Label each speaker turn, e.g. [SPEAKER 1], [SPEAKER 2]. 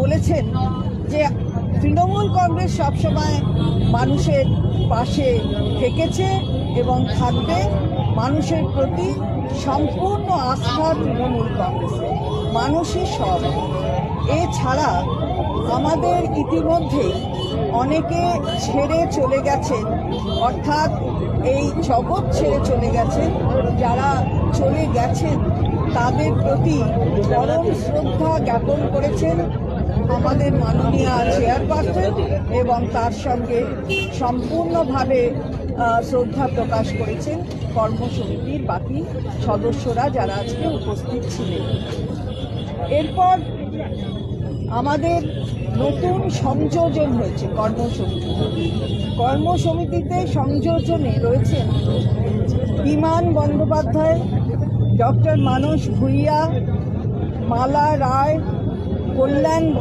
[SPEAKER 1] বলেছেন যে তৃণমূল কংগ্রেস সবসময় মানুষের পাশে থেকেছে এবং থাকবে মানুষের প্রতি সম্পূর্ণ আস্থা তৃণমূল কংগ্রেসে, মানুষই সব। এছাড়া আমাদের ইতিমধ্যে অনেকে ছেড়ে চলে গেছেন, অর্থাৎ এই জগৎ ছেড়ে চলে গেছেন, যারা চলে গেছেন, তাদের প্রতি পরম শ্রদ্ধা জ্ঞাপন করেছেন আমাদের মাননীয় চেয়ারপারসন এবং তার সঙ্গে সম্পূর্ণভাবে শ্রদ্ধা প্রকাশ করেছেন কর্মসমিতির বাকি সদস্যরা যারা আজকে উপস্থিত ছিলেন। এরপর আমাদের নতুন সংযোজন হয়েছে কর্মসমিতি। কর্মসমিতিতে সংযোজনে রয়েছেন বিমান বন্দ্যোপাধ্যায়, ডক্টর মানস ভূঁইয়া, মালা রায়, কল্যাণ